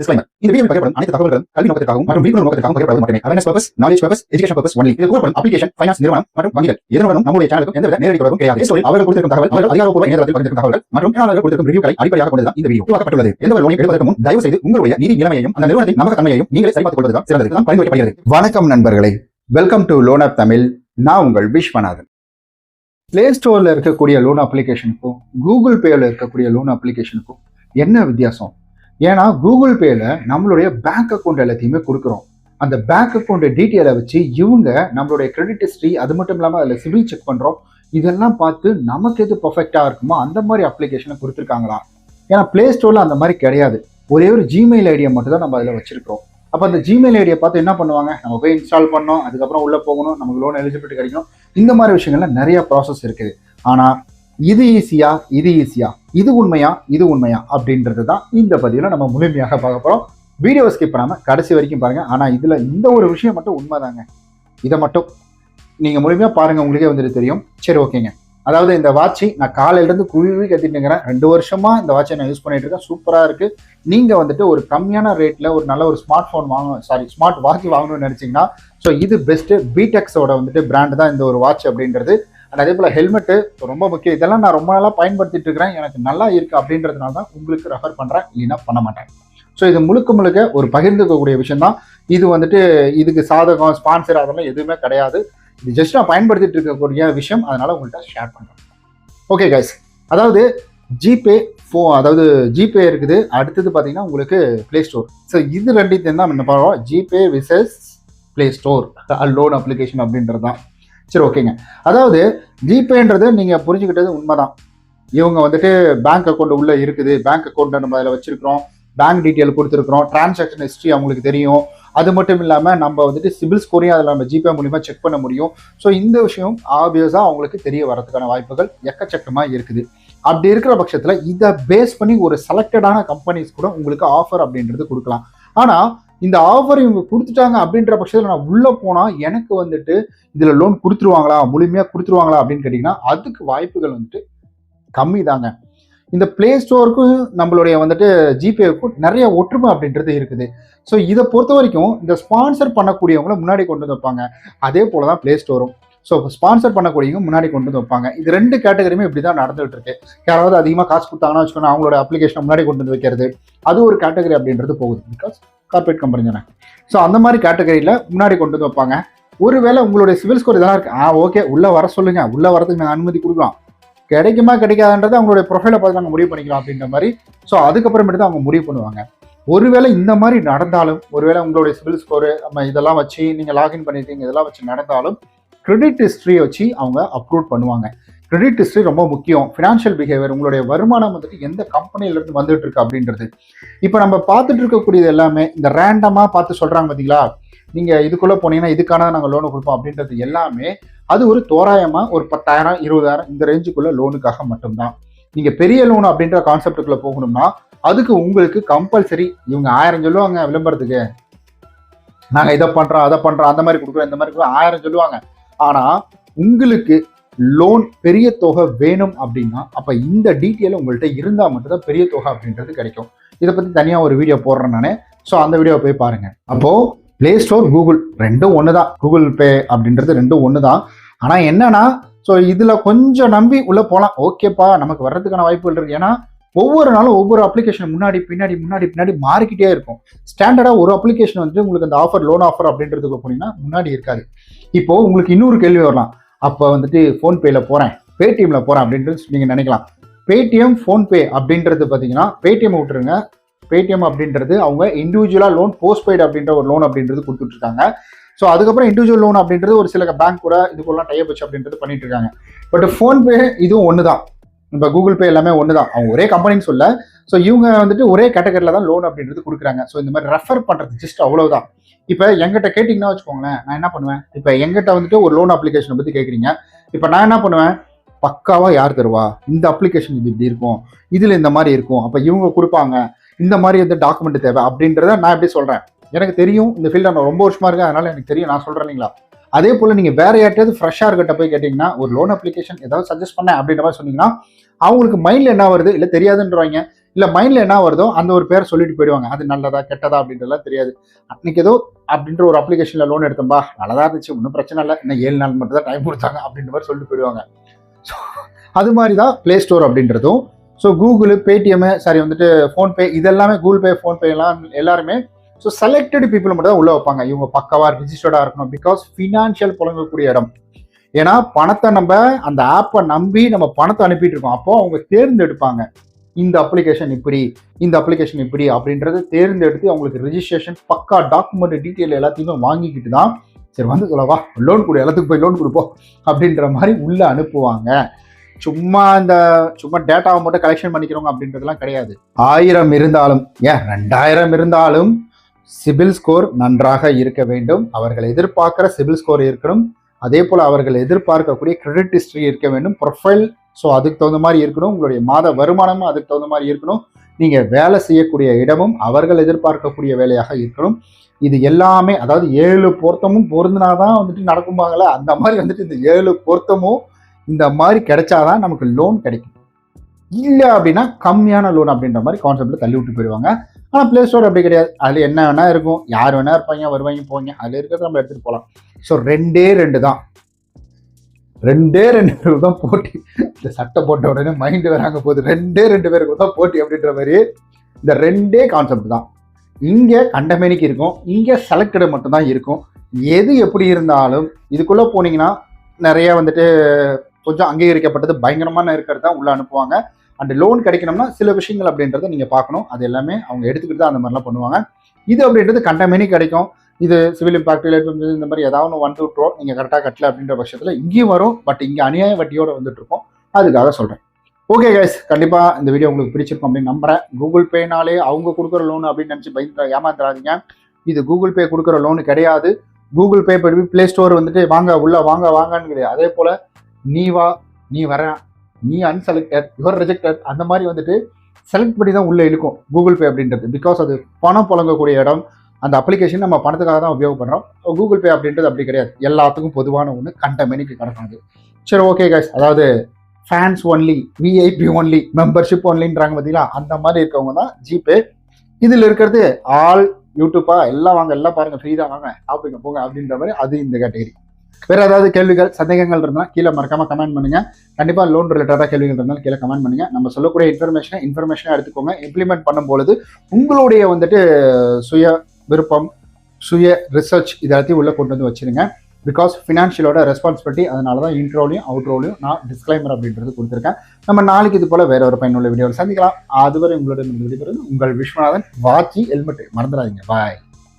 Disclaimer. இந்த பகிரப்படும் அனைத்து தகவல்களும் கல்வி நோக்கத்திற்காகவும் மற்றும் விழிப்புணர்வு நோக்கத்திற்காகவும் மட்டுமே. Awareness purpose knowledge purpose education purpose only இது கூறப்படும் அப்ளிகேஷன் ஃபைனான்ஸ் நிறுவனம் மற்றும் வங்கிகள். நம்முடைய எந்தவித நேரடி தொடர்பும் கிடையாது. அவர்கள் கொடுத்திருக்கும் தகவல் அவர்கள் அதிகாரப்பூர்வ இணையதளத்தில் பகிர்ந்திருக்கும் மற்றும் கொடுத்திருக்கும் ரிவ்யூக்களை அடிப்படையாக இந்த வீடியோ உருவாக்கப்பட்டுள்ளது. எந்த ஒரு லோனை எடுப்பதற்கு முன் தயவு செய்து உங்களுடைய நிதி நிலைமையையும் அந்த நிறுவனத்தின் நம்பகத்தன்மையையும் நீங்களே சரிபார்த்துக் கொள்வதுதான் சிறந்தது. தான் பரிந்துரைக்கப்படுகிறது. வணக்கம் நண்பர்களே. Welcome to loan app Tamil நான் உங்கள் விஸ்வநாதன். பிளே ஸ்டோரில் இருக்கக்கூடிய லோன் அப்ளிகேஷனுக்கும் கூகுள் பேயில் இருக்கக்கூடிய லோன் அப்ளிகேஷனுக்கும் என்ன வித்தியாசம்? ஏன்னா கூகுள் பேயில் நம்மளுடைய பேங்க் அக்கௌண்ட் எல்லாத்தையுமே கொடுக்குறோம். அந்த பேங்க் அக்கௌண்ட் டீட்டெயிலை வச்சு இவங்க நம்மளுடைய கிரெடிட் ஹிஸ்ட்ரி அது மட்டும் இல்லாமல் அதில் சிவில் செக் பண்ணுறோம் இதெல்லாம் பார்த்து நமக்கு எது பர்ஃபெக்டாக இருக்குமோ அந்த மாதிரி அப்ளிகேஷனை கொடுத்துருக்காங்களா ஏன்னா பிளே ஸ்டோரில் அந்த மாதிரி கிடையாது. ஒரே ஒரு ஜிமெயில் ஐடியை மட்டும் தான் நம்ம அதில் வச்சிருக்கிறோம். அப்போ அந்த ஜிமெயில் ஐடியை பார்த்து என்ன பண்ணுவாங்க? நம்ம போய் இன்ஸ்டால் பண்ணோம் அதுக்கப்புறம் உள்ளே போகணும் நமக்கு லோன் எலிஜிபிலிட்டி கிடைக்கணும். இந்த மாதிரி விஷயங்கள்லாம் நிறைய ப்ராசஸ் இருக்குது. ஆனால் இது ஈஸியா இது ஈஸியா இது உண்மையா இது உண்மையா அப்படின்றது தான் இந்த பதிவில் நம்ம முழுமையாக பார்க்க போகிறோம் வீடியோ ஸ்கிப் பண்ணாமல் கடைசி வரைக்கும் பாருங்கள் ஆனால் இதில் இந்த ஒரு விஷயம் மட்டும் உண்மைதாங்க. இதை மட்டும் நீங்கள் முழுமையாக பாருங்கள் உங்களுக்கே வந்துட்டு தெரியும். சரி ஓகேங்க. அதாவது இந்த வாட்சி நான் காலையிலேருந்து குழுவி கத்திட்டுங்கிறேன். ரெண்டு வருஷமாக இந்த வாட்சை நான் யூஸ் பண்ணிட்டு இருக்கேன். சூப்பராக இருக்குது நீங்கள் வந்துட்டு ஒரு கம்மியான ரேட்டில் ஒரு நல்ல ஒரு ஸ்மார்ட் ஃபோன் வாங்கணும் சாரி ஸ்மார்ட் வாட்ச் வாங்கணும்னு நினைச்சீங்கன்னா ஸோ இது பெஸ்ட்டு பீடெக்ஸோட வந்துட்டு பிராண்டு தான் இந்த ஒரு வாட்ச் அப்படின்றது. அண்ட் அதே போல் ஹெல்மெட்டு ரொம்ப முக்கியம். இதெல்லாம் நான் ரொம்ப நாளாக பயன்படுத்திட்டு இருக்கிறேன். எனக்கு நல்லா இருக்குது அப்படின்றதுனால தான் உங்களுக்கு ரெஃபர் பண்ணுறேன் இல்லைன்னா பண்ண மாட்டேன். ஸோ இது முழுக்க முழுக்க ஒரு பகிர்ந்துக்கக்கூடிய விஷயம் தான். இது வந்துட்டு இதுக்கு சாதகம் ஸ்பான்சர் அதெல்லாம் எதுவுமே கிடையாது. இது ஜஸ்ட் நான் பயன்படுத்திட்டு இருக்கக்கூடிய விஷயம். அதனால் உங்கள்கிட்ட ஷேர் பண்ணுறேன் ஓகே கைஸ் அதாவது ஜிபே ஃபோ அதாவது ஜிபே இருக்குது. அடுத்தது பார்த்தீங்கன்னா உங்களுக்கு ப்ளே ஸ்டோர் ஸோ இது ரெண்டுத்தையும் தான் என்ன பண்ணுறோம் GPay versus Play Store loan application அப்படின்றது தான். சரி ஓகேங்க. அதாவது ஜிபேன்றது நீங்கள் புரிஞ்சுக்கிட்டது உண்மைதான். இவங்க வந்துட்டு பேங்க் அக்கௌண்ட் உள்ளே இருக்குது. பேங்க் அக்கௌண்ட்டை நம்ம அதில் வச்சிருக்கிறோம். பேங்க் டீட்டெயில் கொடுத்துருக்குறோம். டிரான்சாக்ஷன் ஹிஸ்ட்ரி அவங்களுக்கு தெரியும். அது மட்டும் இல்லாமல் நம்ம வந்துட்டு சிபில் ஸ்கோரையும் அதில் நம்ம ஜிபே மூலிமா செக் பண்ண முடியும். ஸோ இந்த விஷயம் ஆப்வியஸாக அவங்களுக்கு தெரிய வரதுக்கான வாய்ப்புகள் எக்கச்சக்கமாக இருக்குது. அப்படி இருக்கிற பட்சத்தில் இதை பேஸ் பண்ணி ஒரு செலக்டடான கம்பெனிஸ் கூட உங்களுக்கு ஆஃபர் அப்படின்றது கொடுக்கலாம். ஆனால் இந்த ஆஃபர் இவங்க கொடுத்துட்டாங்க அப்படின்ற பட்சத்தில் நான் உள்ளே போனால் எனக்கு வந்துட்டு இதில் லோன் கொடுத்துருவாங்களா? முழுமையாக கொடுத்துருவாங்களா? அப்படின்னு கேட்டிங்கன்னா அதுக்கு வாய்ப்புகள் வந்துட்டு கம்மி தாங்க இந்த பிளே ஸ்டோருக்கும் நம்மளுடைய வந்துட்டு ஜிபேவுக்கும் நிறைய ஒற்றுமை அப்படின்றது இருக்குது. ஸோ இதை பொறுத்த வரைக்கும் இந்த ஸ்பான்சர் பண்ணக்கூடியவங்கள முன்னாடி கொண்டு வந்து வைப்பாங்க. அதே போல தான் பிளே ஸ்டோரும் ஸோ ஸ்பான்சர் பண்ணக்கூடியவங்க முன்னாடி கொண்டு வந்து வைப்பாங்க. இது ரெண்டு கேட்டகரியுமே இப்படி தான் நடந்துகிட்டு இருக்கு யாராவது அதிகமாக காசு கொடுத்தாங்கன்னா வச்சுக்கோங்க அவங்களோட அப்ளிகேஷன் முன்னாடி கொண்டு வந்து வைக்கிறது. அது ஒரு கேட்டகரி அப்படின்றது போகுது. பிகாஸ் கார்பரேட் கம்பெனி தானே. ஸோ அந்த மாதிரி கேட்டகரியில் முன்னாடி கொண்டு வந்து வைப்பாங்க. ஒருவேளை உங்களுடைய சிவில் ஸ்கோர் இதெல்லாம் இருக்குது ஆ ஓகே உள்ளே வர சொல்லுங்க. உள்ளே வரதுக்கு நாங்கள் அனுமதி கொடுக்கலாம். கிடைக்குமா கிடைக்காதுன்றதை அவங்களுடைய ப்ரொஃபைலை பார்த்து நாங்கள் முடிவு பண்ணிக்கலாம் அப்படின்ற மாதிரி. ஸோ அதுக்கப்புறமேட்டு தான் அவங்க முடிவு பண்ணுவாங்க. ஒருவேளை இந்த மாதிரி நடந்தாலும் ஒருவேளை உங்களுடைய சிவில் ஸ்கோரு நம்ம இதெல்லாம் வச்சு நீங்கள் லாகின் பண்ணியிருக்கீங்க இதெல்லாம் வச்சு நடந்தாலும் கிரெடிட் ஹிஸ்ட்ரியை வச்சு அவங்க அப்ரூவ் பண்ணுவாங்க. கிரெடிட் ஹிஸ்ட்ரி ரொம்ப முக்கியம். ஃபினான்ஷியல் பிஹேவியர் உங்களுடைய வருமானம் வந்துட்டு எந்த கம்பெனியிலேருந்து வந்துட்டு இருக்கு அப்படின்றது. இப்போ நம்ம பார்த்துட்டு இருக்கக்கூடியது எல்லாமே இந்த ரேண்டமாக பார்த்து சொல்கிறாங்க பார்த்தீங்களா நீங்கள் இதுக்குள்ளே போனீங்கன்னா இதுக்கான நாங்கள் லோனு கொடுப்போம் அப்படின்றது எல்லாமே அது ஒரு தோராயமாக ஒரு பத்தாயிரம் இருபதாயிரம் இந்த ரேஞ்சுக்குள்ளே லோனுக்காக மட்டும்தான். நீங்கள் பெரிய லோன் அப்படின்ற கான்செப்டுக்குள்ளே போகணும்னா அதுக்கு உங்களுக்கு கம்பல்சரி இவங்க ஆயிரம் சொல்லுவாங்க விளம்பரத்துக்கு. நாங்கள் இதை பண்ணுறோம் அதை பண்ணுறோம் அந்த மாதிரி கொடுக்குறோம் இந்த மாதிரி கொடுக்குறோம் ஆயிரம் சொல்லுவாங்க. ஆனால் உங்களுக்கு லோன் பெரிய தொகை வேணும் அப்படின்னா அப்போ இந்த டீட்டெயில் உங்கள்கிட்ட இருந்தால் மட்டும்தான் பெரிய தொகை அப்படின்றது கிடைக்கும். இதை பற்றி தனியாக ஒரு வீடியோ போடுறேன் நான். ஸோ அந்த வீடியோவை போய் பாருங்கள் அப்போது ப்ளே ஸ்டோர் கூகுள் ரெண்டும் ஒன்று தான் கூகுள் பே அப்படின்றது ரெண்டும் ஒன்று தான் ஆனால் என்னன்னா ஸோ இதில் கொஞ்சம் நம்பி உள்ளே போகலாம் ஓகேப்பா நமக்கு வர்றதுக்கான வாய்ப்புகள் இருக்குது ஏன்னா ஒவ்வொரு நாளும் ஒவ்வொரு அப்ளிகேஷன் முன்னாடி பின்னாடி முன்னாடி பின்னாடி மாறிக்கிட்டே இருக்கும். ஸ்டாண்டர்டாக ஒரு அப்ளிகேஷன் வந்து உங்களுக்கு அந்த ஆஃபர் லோன் ஆஃபர் அப்படின்றதுக்கு போனீங்கன்னா முன்னாடி இருக்காது. இப்போ உங்களுக்கு இன்னொரு கேள்வி வரலாம். அப்போ வந்துட்டு ஃபோன்பேயில் போகிறேன் பேடிஎம்மில் போகிறேன் அப்படின்றது நீங்கள் நினைக்கலாம். பேடிஎம் ஃபோன்பே அப்படின்றது பார்த்தீங்கன்னா பேடிஎம் விட்டுருங்க. பேடிஎம் அப்படின்றது அவங்க இண்டிவிஜுவலாக லோன் போஸ்ட்பெய்டு அப்படின்ற ஒரு லோன் அப்படின்றது கொடுத்துட்ருக்காங்க. ஸோ அதுக்கப்புறம் இண்டிவிஜுவல் லோன் அப்படின்றது ஒரு சில பேங்க் கூட இதுக்குள்ளலாம் டைப் வச்சு அப்படின்றது பண்ணிட்டு இருக்காங்க பட் ஃபோன்பே இதுவும் ஒன்று தான் இப்போ கூகுள் பே எல்லாமே ஒன்று தான் அவங்க ஒரே கம்பெனின்னு சொல்ல ஸோ இவங்க வந்துட்டு ஒரே கேட்டகரியில் தான் லோன் அப்படின்றது கொடுக்குறாங்க. ஸோ இந்த மாதிரி ரெஃபர் பண்ணுறது ஜஸ்ட் அவ்வளோதான் இப்போ எங்கிட்ட கேட்டிங்கன்னா வச்சுக்கோங்களேன் நான் என்ன பண்ணுவேன்? இப்போ எங்கிட்ட வந்துட்டு ஒரு லோன் அப்ளிகேஷனை பற்றி கேட்குறீங்க இப்போ நான் என்ன பண்ணுவேன்? பக்காவாக யார் தருவா? இந்த அப்ளிகேஷன் இது இப்படி இருக்கும். இதில் இந்த மாதிரி இருக்கும். அப்போ இவங்க கொடுப்பாங்க. இந்த மாதிரி வந்து டாக்குமெண்ட் தேவை அப்படின்றத நான் எப்படி சொல்கிறேன் எனக்கு தெரியும் இந்த ஃபீல்டில் நான் ரொம்ப வருஷமாக இருக்கேன். அதனால் எனக்கு தெரியும். நான் சொல்கிறேன் இல்லைங்களா? அதே போல் நீங்கள் வேறு யார்ட்டையாவது ஃப்ரெஷ்ஷாக இருக்கிட்ட போய் கேட்டிங்கன்னா ஒரு லோன் அப்ளிகேஷன் ஏதாவது சஜஸ்ட் பண்ணேன் அப்படின்ற மாதிரி சொன்னீங்கன்னா அவங்களுக்கு மைண்டில் என்ன வருது? இல்லை தெரியாதுன்றவாங்க இல்லை மைண்டில் என்ன வருதோ அந்த ஒரு பேரை சொல்லிட்டு போயிடுவாங்க. அது நல்லதா கெட்டதா அப்படின்றலாம் தெரியாது. அன்னைக்கு ஏதோ அப்படின்ற ஒரு அப்ளிகேஷனில் லோன் எடுத்தோம்பா நல்லதாக இருந்துச்சு ஒன்றும் பிரச்சனை இல்லை. இன்னும் ஏழு நாள் மட்டும் தான் டைம் கொடுத்தாங்க அப்படின்ற மாதிரி சொல்லிட்டு போயிடுவாங்க. ஸோ அது மாதிரி தான் ப்ளே ஸ்டோர் அப்படின்றதும். ஸோ கூகுள் பேடிஎம் சாரி வந்துட்டு ஃபோன்பே இதெல்லாமே கூகுள் பே ஃபோன்பே எல்லாம் எல்லாருமே ஸோ செலக்டட் பீப்புள் மட்டும் தான் உள்ள வைப்பாங்க. இவங்க பக்கவா ரிஜிஸ்டர்டாக இருக்கணும். பிகாஸ் ஃபினான்ஷியல் புலங்கக்கூடிய இடம். ஏன்னா பணத்தை நம்ம அந்த ஆப்பை நம்பி நம்ம பணத்தை அனுப்பிட்டு இருக்கோம். அப்போ அவங்க தேர்ந்தெடுப்பாங்க. இந்த அப்ளிகேஷன் இப்படி இந்த அப்ளிகேஷன் இப்படி அப்படின்றத தேர்ந்தெடுத்து அவங்களுக்கு ரிஜிஸ்ட்ரேஷன் பக்கா டாக்குமெண்ட் டீட்டெயில் எல்லாத்தையுமே வாங்கிக்கிட்டு தான் சரி வந்து சொல்லவா லோன் கொடு எல்லாத்துக்கும் போய் லோன் கொடுப்போம் அப்படின்ற மாதிரி உள்ளே அனுப்புவாங்க. சும்மா இந்த சும்மா டேட்டாவை மட்டும் கலெக்ஷன் பண்ணிக்கிறோங்க அப்படின்றதுலாம் கிடையாது. ஆயிரம் இருந்தாலும் ஏன் ரெண்டாயிரம் இருந்தாலும் சிபில் ஸ்கோர் நன்றாக இருக்க வேண்டும். அவர்கள் எதிர்பார்க்கிற சிபில் ஸ்கோர் இருக்கணும். அதே போல் அவர்கள் எதிர்பார்க்கக்கூடிய கிரெடிட் ஹிஸ்ட்ரி இருக்க வேண்டும். ப்ரொஃபைல் ஸோ அதுக்கு தகுந்த மாதிரி இருக்கணும். உங்களுடைய மாத வருமானமும் அதுக்கு தகுந்த மாதிரி இருக்கணும். நீங்கள் வேலை செய்யக்கூடிய இடமும் அவர்கள் எதிர்பார்க்கக்கூடிய வேலையாக இருக்கணும். இது எல்லாமே அதாவது ஏழு பொருத்தமும் பொருந்தினாதான் வந்துட்டு நடக்கும்பாங்களே அந்த மாதிரி வந்துட்டு இந்த ஏழு பொருத்தமும் இந்த மாதிரி கிடைச்சாதான் நமக்கு லோன் கிடைக்கும். இல்லை அப்படின்னா கம்மியான லோன் அப்படின்ற மாதிரி கான்செப்டில் தள்ளி விட்டு போயிடுவாங்க. ஆனால் ப்ளே ஸ்டோர் அப்படி கிடையாது. அதில் என்ன வேணால் இருக்கும். யார் வேணா இருப்பாங்க வருவாங்க போவாங்க. அதில் இருக்கிறத நம்ம எடுத்துகிட்டு போகலாம். ஸோ ரெண்டே ரெண்டு தான். ரெண்டே ரெண்டு பேருக்கு தான் போட்டி. இந்த சட்டை போட்ட உடனே மைண்டு வராங்க போகுது. ரெண்டே ரெண்டு பேருக்கு தான் போட்டி அப்படின்ற மாதிரி இந்த ரெண்டே கான்செப்ட் தான். இங்கே கண்டமேனிக்கு இருக்கும். இங்கே செலக்டடு மட்டும்தான் இருக்கும். எது எப்படி இருந்தாலும் இதுக்குள்ளே போனீங்கன்னா நிறைய வந்துட்டு கொஞ்சம் அங்கீகரிக்கப்பட்டது பயங்கரமான இருக்கிறது தான் உள்ளே அனுப்புவாங்க. அண்ட் லோன் கிடைக்கணும்னா சில விஷயங்கள் அப்படின்றத நீங்கள் பார்க்கணும். அது எல்லாமே அவங்க எடுத்துக்கிட்டு தான் அந்த மாதிரிலாம் பண்ணுவாங்க. இது அப்படின்றது கண்டமேனி கிடைக்கும். இது சிவில் இம்பாக்ட் இந்த மாதிரி ஏதாவது ஒன்று ஒன் டூ ட்ரோ நீங்கள் கரெக்டாக கட்டல அப்படின்ற பட்சத்தில் இங்கேயும் வரும். பட் இங்கே அநியாய வட்டியோட வந்துட்டு இருக்கும். அதுக்காக சொல்கிறேன் ஓகே கைஸ் கண்டிப்பாக இந்த வீடியோ உங்களுக்கு பிடிச்சிருக்கும் அப்படின்னு நம்புறேன். கூகுள் பேனாலே அவங்க கொடுக்குற லோன் அப்படின்னு நினச்சி பயந்து ஏமாந்துடாதீங்க இது கூகுள் பே கொடுக்குற லோன் கிடையாது. கூகுள் பே படி ப்ளே ஸ்டோர் வந்துட்டு வாங்க உள்ள வாங்க வாங்கன்னு கிடையாது. அதே போல் நீ வா நீ வர நீ அன்செலக்டட் யுவர் ரிஜெக்டட் அந்த மாதிரி வந்துட்டு செலக்ட் பண்ணி தான் உள்ளே இழுக்கும் கூகுள் பே அப்படின்றது. பிகாஸ் அது பணம் புழங்கக்கூடிய இடம். அந்த அப்ளிகேஷன் நம்ம பணத்துக்காக தான் உபயோகப்படுறோம். கூகுள் பே அப்படின்றது அப்படி கிடையாது. எல்லாத்துக்கும் பொதுவான ஒன்று கண்ட மெனிக்கு சரி ஓகே கைஸ் அதாவது fans only VIP only membership ஒன்லின்றாங்க பார்த்தீங்களா? அந்த மாதிரி இருக்கவங்க தான் ஜிபே இதில் இருக்கிறது ஆல் யூடியூப்பா எல்லாம் வாங்க எல்லாம் பாருங்கள் ஃப்ரீ தான் வாங்க சாப்பிடுங்க போங்க அப்படின்ற மாதிரி அது இந்த கேட்டகரி வேற ஏதாவது கேள்விகள் சந்தேகங்கள் இருந்தால் கீழே மறக்காம கமெண்ட் பண்ணுங்க. கண்டிப்பா லோன் ரிலேட்டடாக கேள்விகள் இருந்தாலும் கீழே கமெண்ட் பண்ணுங்க. நம்ம சொல்லக்கூடிய இன்ஃபர்மேஷனை இன்ஃபர்மேஷனை எடுத்துக்கோங்க. இம்ப்ளிமெண்ட் பண்ணும்பொழுது உங்களுடைய வந்துட்டு சுய விருப்பம் சுய ரிசர்ச் இது எல்லாத்தையும் உள்ள கொண்டு வந்து வச்சிருங்க. பிகாஸ் ஃபினான்ஷியலோட ரெஸ்பான்சிபிலிட்டி அதனால தான் இன்ட்ரோலையும் அவுட்ரோலையும் நான் டிஸ்க்ளைமர் அப்படின்றது கொடுத்துருக்கேன். நம்ம நாளைக்கு இது போல வேற ஒரு பயனுள்ள வீடியோவில் சந்திக்கலாம். அதுவரை உங்களுடைய விடைபெறுவது உங்கள் விஸ்வநாதன். வாட்சி ஹெல்மெட் மறந்துடாதீங்க. பாய்